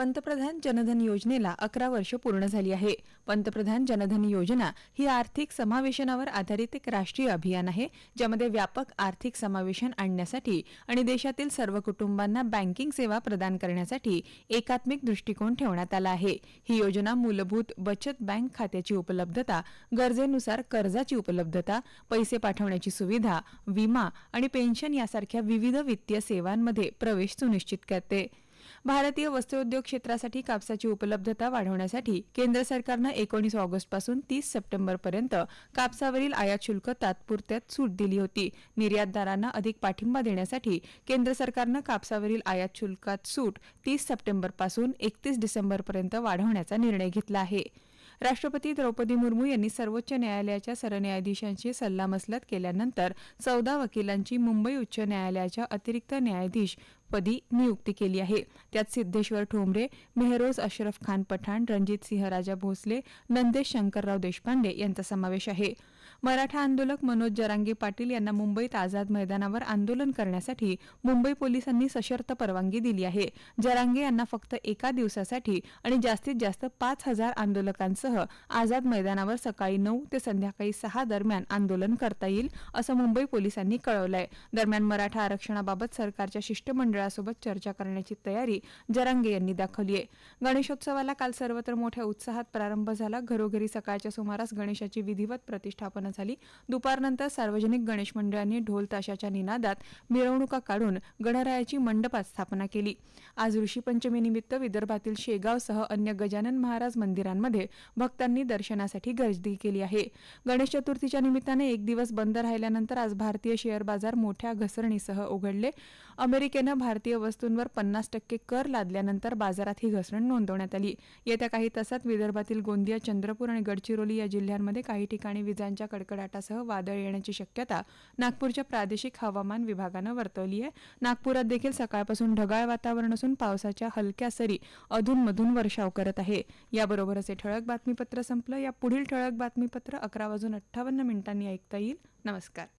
पंतप्रधान जनधन योजनेला अकरा वर्ष पूर्ण झाली आहे. पंतप्रधान जनधन योजना ही आर्थिक समावेशनावर आधारित एक राष्ट्रीय अभियान आहे ज्यामध्ये व्यापक आर्थिक समावेशन आणण्यासाठी आणि देशातील सर्व कुटुंबांना बँकिंग सेवा प्रदान करण्यासाठी एकात्मिक दृष्टिकोन ठेवण्यात आला आहे. ही योजना मूलभूत बचत बँक खात्याची उपलब्धता गरजेनुसार कर्जाची उपलब्धता पैसे पाठवण्याची सुविधा विमा आणि पेन्शन यासारख्या विविध वित्तीय सेवांमध्ये प्रवेश सुनिश्चित करते. भारतीय वस्त्रोद्योग क्षेत्रासाठी कापसाची उपलब्धता वाढवण्यासाठी केंद्र सरकारनं एकोणीस ऑगस्टपासून तीस सप्टेंबरपर्यंत कापसावरील आयात शुल्क तात्पुरत्यात सूट दिली होती. निर्यातदारांना अधिक पाठिंबा देण्यासाठी केंद्र सरकारनं कापसावरील आयात शुल्कात सूट तीस सप्टेंबरपासून एकतीस डिसेंबरपर्यंत वाढवण्याचा निर्णय घेतला आहे. राष्ट्रपती द्रौपदी मुर्मू यांनी सर्वोच्च न्यायालयाच्या सरन्यायाधीशांशी सल्लामसलत केल्यानंतर चौदा वकिलांची मुंबई उच्च न्यायालयाच्या अतिरिक्त न्यायाधीश पदी नियुक्ती केली आहे. त्यात सिद्धेश्वर ठोंबरे मेहरोज अशरफ खान पठाण रणजित सिंह राजा भोसले नंदेश शंकरराव देशपांडे यांचा समावेश आहे. मराठा आंदोलक मनोज जरांगे पाटील यांना मुंबईत आझाद मैदानावर आंदोलन करण्यासाठी मुंबई पोलिसांनी सशर्त परवानगी दिली आहे. जरांगे यांना फक्त एका दिवसासाठी आणि जास्तीत जास्त पाच हजार आंदोलकांसह आझाद मैदानावर सकाळी नऊ ते संध्याकाळी सहा दरम्यान आंदोलन करता येईल असं मुंबई पोलिसांनी कळवलंय. दरम्यान मराठा आरक्षणाबाबत सरकारच्या शिष्टमंडळासोबत चर्चा करण्याची तयारी जरांगे यांनी दाखवली आहे. गणेशोत्सवाला काल सर्वत्र मोठ्या उत्साहात प्रारंभ झाला. घरोघरी सकाळच्या सुमारास गणेशाची विधिवत प्रतिष्ठापना झाली दुपारनंतर सार्वजनिक गणेश मंडळांनी ढोल ताशाच्या निनादात मिरवणुका काढून गणरायाची मंडपात स्थापना केली. आज ऋषीपंचमीनिमित्त विदर्भातील शेगावसह अन्य गजानन महाराज मंदिरांमध्ये भक्तांनी दर्शनासाठी गर्दी केली आहे. गणेश चतुर्थीच्या निमित्ताने एक दिवस बंद राहिल्यानंतर आज भारतीय शेअर बाजार मोठ्या घसरणीसह उघडले. अमेरिकेनं भारतीय वस्तूंवर पन्नास टक्के कर लादल्यानंतर बाजारात ही घसरण नोंदवण्यात आली. येत्या काही तासात विदर्भातील गोंदिया चंद्रपूर आणि गडचिरोली या जिल्ह्यांमध्ये काही ठिकाणी विजांच्या कडकडाटासह वादळ येण्याची शक्यता नागपूरच्या प्रादेशिक हवामान विभागानं वर्तवली आहे. नागपुरात देखील सकाळपासून ढगाळ वातावरण असून पावसाच्या हलक्या सरी अधूनमधून वर्षाव करत आहे. याबरोबरच हे ठळक बातमीपत्र संपलं. या पुढील ठळक बातमीपत्र अकरा वाजून अठ्ठावन्न मिनिटांनी ऐकता येईल. नमस्कार.